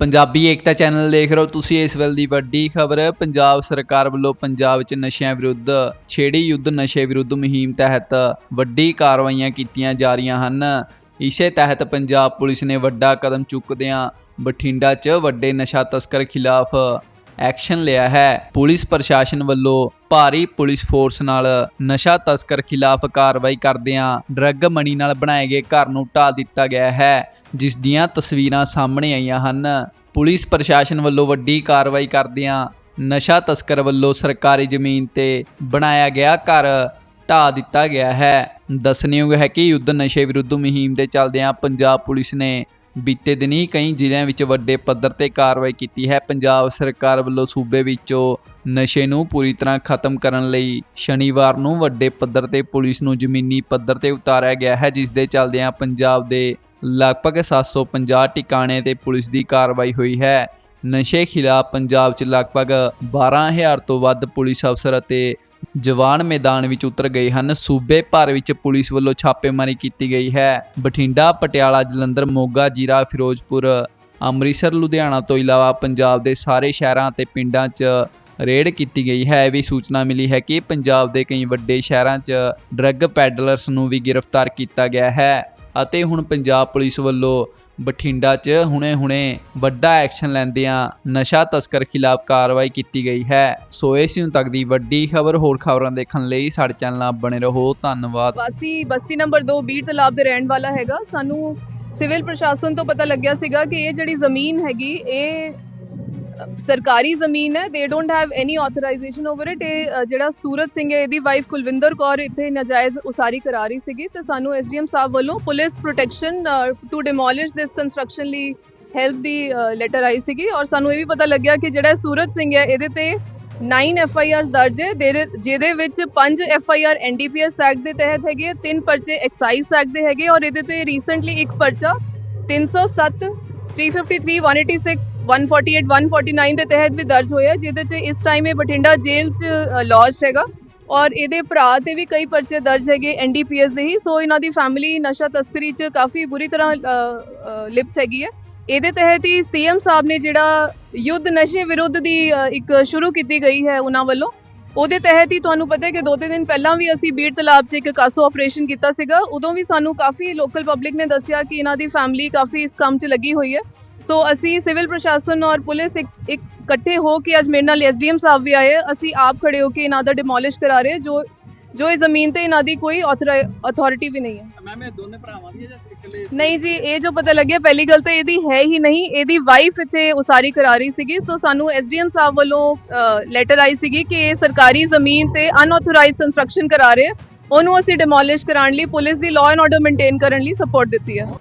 ਪੰਜਾਬੀ ਏਕਤਾ channel ਦੇਖ ਰਹੇ ਹੋ ਤੁਸੀਂ ਇਸ ਵੇਲੇ ਦੀ ਵੱਡੀ ਖਬਰ, ਪੰਜਾਬ ਸਰਕਾਰ ਵੱਲੋਂ ਪੰਜਾਬ ਵਿੱਚ ਨਸ਼ਿਆਂ ਵਿਰੁੱਧ, ਛੇੜੀ ਯੁੱਧ ਨਸ਼ੇ ਵਿਰੁੱਧ ਮੁਹਿੰਮ ਤਹਿਤ ਵੱਡੀ ਕਾਰਵਾਈਆਂ ਕੀਤੀਆਂ ਜਾ ਰਹੀਆਂ ਹਨ। ਇਸੇ ਤਹਿਤ ਪੰਜਾਬ ਪੁਲਿਸ ਨੇ ਵੱਡਾ ਕਦਮ ਚੁੱਕਦਿਆਂ ਬਠਿੰਡਾ 'ਚ ਵੱਡੇ ਨਸ਼ਾ ਤਸਕਰ ਖਿਲਾਫ ਐਕਸ਼ਨ ਲਿਆ ਹੈ। ਪੁਲਿਸ ਪ੍ਰਸ਼ਾਸਨ ਵੱਲੋਂ ਭਾਰੀ ਪੁਲਿਸ ਫੋਰਸ ਨਾਲ ਨਸ਼ਾ ਤਸਕਰ ਖਿਲਾਫ ਕਾਰਵਾਈ ਕਰਦਿਆਂ ਡਰੱਗ ਮਣੀ ਨਾਲ ਬਣਾਏ ਗਏ ਘਰ ਨੂੰ ਢਾਲ ਦਿੱਤਾ ਗਿਆ ਹੈ, ਜਿਸ ਦੀਆਂ ਤਸਵੀਰਾਂ ਸਾਹਮਣੇ ਆਈਆਂ ਹਨ। ਪੁਲਿਸ ਪ੍ਰਸ਼ਾਸਨ ਵੱਲੋਂ ਵੱਡੀ ਕਾਰਵਾਈ ਕਰਦਿਆਂ ਨਸ਼ਾ ਤਸਕਰ ਵੱਲੋਂ ਸਰਕਾਰੀ ਜ਼ਮੀਨ ਤੇ ਬਣਾਇਆ ਗਿਆ ਘਰ ਢਾ ਦਿੱਤਾ ਗਿਆ ਹੈ। ਦੱਸਣਯੋਗ ਹੈ ਕਿ ਯੁੱਧ ਨਸ਼ੇ ਵਿਰੁੱਧ ਮੁਹਿੰਮ ਦੇ ਚੱਲਦਿਆਂ ਪੰਜਾਬ ਪੁਲਿਸ ਨੇ ਬੀਤੇ ਦਿਨੀ ਕਈ ਜ਼ਿਲ੍ਹਿਆਂ ਵਿੱਚ ਵੱਡੇ ਪੱਧਰ ਤੇ ਕਾਰਵਾਈ ਕੀਤੀ ਹੈ। ਪੰਜਾਬ ਸਰਕਾਰ ਵੱਲੋਂ ਸੂਬੇ ਵਿੱਚੋਂ ਨਸ਼ੇ ਨੂੰ ਪੂਰੀ ਤਰ੍ਹਾਂ ਖਤਮ ਕਰਨ ਲਈ ਸ਼ਨੀਵਾਰ ਨੂੰ ਵੱਡੇ ਪੱਧਰ ਤੇ ਪੁਲਿਸ ਨੂੰ ਜ਼ਮੀਨੀ ਪੱਧਰ ਤੇ ਉਤਾਰਿਆ ਗਿਆ ਹੈ, ਜਿਸ ਦੇ ਚੱਲਦਿਆਂ ਪੰਜਾਬ ਦੇ ਲਗਭਗ 750 ਟਿਕਾਣੇ ਤੇ ਪੁਲਿਸ ਦੀ ਕਾਰਵਾਈ ਹੋਈ ਹੈ। ਨਸ਼ੇ ਖਿਲਾਫ ਪੰਜਾਬ 'ਚ ਲਗਭਗ 12000 ਤੋਂ ਵੱਧ ਪੁਲਿਸ ਅਫਸਰ ਅਤੇ ਜਵਾਨ ਮੈਦਾਨ ਵਿੱਚ ਉਤਰ ਗਏ ਹਨ। ਸੂਬੇ ਭਰ ਵਿੱਚ ਪੁਲਿਸ ਵੱਲੋਂ ਛਾਪੇਮਾਰੀ ਕੀਤੀ ਗਈ ਹੈ। ਬਠਿੰਡਾ, ਪਟਿਆਲਾ, ਜਲੰਧਰ, ਮੋਗਾ, ਜੀਰਾ, ਫਿਰੋਜ਼ਪੁਰ, ਅੰਮ੍ਰਿਤਸਰ, ਲੁਧਿਆਣਾ ਤੋਂ ਇਲਾਵਾ ਪੰਜਾਬ ਦੇ ਸਾਰੇ ਸ਼ਹਿਰਾਂ ਅਤੇ ਪਿੰਡਾਂ 'ਚ ਰੇਡ ਕੀਤੀ ਗਈ ਹੈ। ਇਹ ਵੀ ਸੂਚਨਾ ਮਿਲੀ ਹੈ ਕਿ ਪੰਜਾਬ ਦੇ ਕਈ ਵੱਡੇ ਸ਼ਹਿਰਾਂ 'ਚ ਡਰੱਗ ਪੈਡਲਰਸ ਨੂੰ ਵੀ ਗ੍ਰਿਫਤਾਰ ਕੀਤਾ ਗਿਆ ਹੈ। ਅਤੇ ਹੁਣ ਪੰਜਾਬ ਪੁਲਿਸ ਵੱਲੋਂ ਬਠਿੰਡਾ 'ਚ ਹੁਣੇ-ਹੁਣੇ ਵੱਡਾ ਐਕਸ਼ਨ ਲੈਂਦਿਆਂ ਨਸ਼ਾ ਤਸਕਰ ਖਿਲਾਫ ਕਾਰਵਾਈ ਕੀਤੀ ਗਈ ਹੈ। ਸੋ ਇਸ ਨੂੰ ਤੱਕ ਦੀ ਵੱਡੀ ਖਬਰ, ਹੋਰ ਖਬਰਾਂ ਦੇਖਣ ਲਈ ਸਾਡੇ ਚੈਨਲ ਨਾਲ ਬਣੇ ਰਹੋ। ਧੰਨਵਾਦ। ਵਾਸੀ ਬਸਤੀ ਨੰਬਰ 2 ਬੀੜ ਤਲਾਬ ਦੇ ਰਹਿਣ ਵਾਲਾ ਹੈਗਾ। ਸਾਨੂੰ ਸਿਵਲ ਪ੍ਰਸ਼ਾਸਨ ਤੋਂ ਪਤਾ ਲੱਗਿਆ ਸੀਗਾ ਕਿ ਇਹ ਜਿਹੜੀ ਜ਼ਮੀਨ ਹੈਗੀ, ਇਹ ਸਰਕਾਰੀ ਜ਼ਮੀਨ ਹੈ they don't have any authorisation over it ਇਹ ਅ, ਜਿਹੜਾ ਸੂਰਤ ਸਿੰਘ ਹੈ ਇਹਦੀ ਵਾਈਫ ਕੁਲਵਿੰਦਰ ਕੌਰ ਇੱਥੇ ਨਾਜਾਇਜ਼ ਉਸਾਰੀ ਕਰਾ ਰਹੀ ਸੀਗੀ ਤੇ ਸਾਨੂੰ ਐਸਡੀਐਮ ਸਾਹਿਬ ਵੱਲੋਂ police protection to demolish this construction ਲਈ ਹੈਲਪ ਦੀ ਲੈਟਰ ਆਈ ਸੀਗੀ ਔਰ ਸਾਨੂੰ ਇਹ ਵੀ ਪਤਾ ਲੱਗਿਆ ਕਿ ਜਿਹੜਾ ਸੂਰਤ ਸਿੰਘ ਹੈ ਇਹਦੇ ਤੇ 9 ਐਫ ਆਈ ਆਰ ਦਰਜ ਹੈ। ਜਿਹਦੇ- ਜਿਹਦੇ ਵਿੱਚ 5 F I R N D P S act ਦੇ ਤਹਿਤ ਹੈਗੇ ਤਿੰਨ ਪਰਚੇ ਐਕਸਾਈਜ਼ ਐਕਟ ਦੇ ਹੈਗੇ ਔਰ ਇਹਦੇ ਤੇ ਰੀਸੈਂਟਲੀ ਇੱਕ ਪਰਚਾ 307 353 186 148 149 ਦੇ ਤਹਿਤ ਵੀ ਦਰਜ ਹੋਇਆ, ਜਿਹਦੇ ਚ ਇਸ ਟਾਈਮ ਇਹ ਬਠਿੰਡਾ ਜੇਲ੍ਹ ਚ ਲੌਜਡ ਹੈਗਾ। ਔਰ ਇਹਦੇ ਭਰਾ ਤੇ ਵੀ ਕਈ ਪਰਚੇ ਦਰਜ ਹੈਗੇ ਐਨਡੀਪੀਐਸ ਦੇ ਹੀ ਸੋ ਇਹਨਾਂ ਦੀ ਫੈਮਿਲੀ ਨਸ਼ਾ ਤਸਕਰੀ ਚ ਕਾਫੀ ਬੁਰੀ ਤਰ੍ਹਾਂ ਲਿਪਤ ਹੈਗੀ ਹੈ। ਇਹਦੇ ਤਹਿਤ ਹੀ ਸੀਐਮ ਸਾਹਿਬ ਨੇ ਜਿਹੜਾ ਯੁੱਧ ਨਸ਼ੇ ਵਿਰੁੱਧ ਦੀ ਇੱਕ ਸ਼ੁਰੂ ਕੀਤੀ ਗਈ ਹੈ ਉਹਨਾਂ ਵੱਲੋਂ ਉਹਦੇ ਤਹਿਤ ਹੀ ਤੁਹਾਨੂੰ ਪਤਾ ਹੈ ਕਿ ਦੋ ਤਿੰਨ ਦਿਨ ਪਹਿਲਾਂ ਵੀ ਅਸੀਂ ਬੀੜ ਤਲਾਬ 'ਚ ਇੱਕ ਕਾਸੋ ਆਪਰੇਸ਼ਨ ਕੀਤਾ ਸੀਗਾ। ਉਦੋਂ ਵੀ ਸਾਨੂੰ ਕਾਫੀ ਲੋਕਲ ਪਬਲਿਕ ਨੇ ਦੱਸਿਆ ਕਿ ਇਹਨਾਂ ਦੀ ਫੈਮਿਲੀ ਕਾਫੀ ਇਸ ਕੰਮ 'ਚ ਲੱਗੀ ਹੋਈ ਹੈ। ਸੋ ਅਸੀਂ ਸਿਵਲ ਪ੍ਰਸ਼ਾਸਨ ਔਰ ਪੁਲਿਸ ਇੱਕ ਇੱਕ ਇਕੱਠੇ ਹੋ ਕੇ ਅੱਜ ਮੇਰੇ ਨਾਲ ਐਸਡੀਐਮ ਸਾਹਿਬ ਵੀ ਆਏ। ਅਸੀਂ ਆਪ ਖੜੇ ਹੋ ਕੇ ਇਹਨਾਂ ਦਾ ਡਿਮੋਲਿਸ਼ ਕਰਾ ਰਹੇ ਜੋ ਜੋ ਇਹ ਜ਼ਮੀਨ ਤੇ ਇਹਨਾਂ ਦੀ ਕੋਈ ਅਥਾਰਟੀ ਵੀ ਨਹੀਂ ਹੈ। ਮੈਮ ਇਹ ਦੋਨੇ ਭਰਾਵਾਂ ਦੀ ਹੈ ਜਾਂ ਇਕੱਲੇ ਨਹੀਂ ਜੀ ਇਹ ਜੋ ਪਤਾ ਲੱਗਿਆ ਪਹਿਲੀ ਗੱਲ ਤਾਂ ਇਹਦੀ ਹੈ ਹੀ ਨਹੀਂ। ਇਹਦੀ ਵਾਈਫ ਇੱਥੇ ਉਸਾਰੀ ਕਰਾ ਰਹੀ ਸੀਗੀ ਤਾਂ ਸਾਨੂੰ ਐਸਡੀਐਮ ਸਾਹਿਬ ਵੱਲੋਂ ਲੈਟਰ ਆਈ ਸੀਗੀ ਕਿ ਇਹ ਸਰਕਾਰੀ ਜ਼ਮੀਨ ਤੇ ਅਨਆਥੋਰਾਈਜ਼ਡ ਕੰਸਟਰਕਸ਼ਨ ਕਰਾ ਰਹੇ। ਉਹਨੂੰ ਅਸੀਂ ਡਿਮੋਲਿਸ਼ ਕਰਾਉਣ ਲਈ ਪੁਲਿਸ ਦੀ ਲਾਅ ਐਂਡ ਆਰਡਰ ਮੇਨਟੇਨ ਕਰਨ ਲਈ ਸਪੋਰਟ ਦਿੱਤੀ ਹੈ।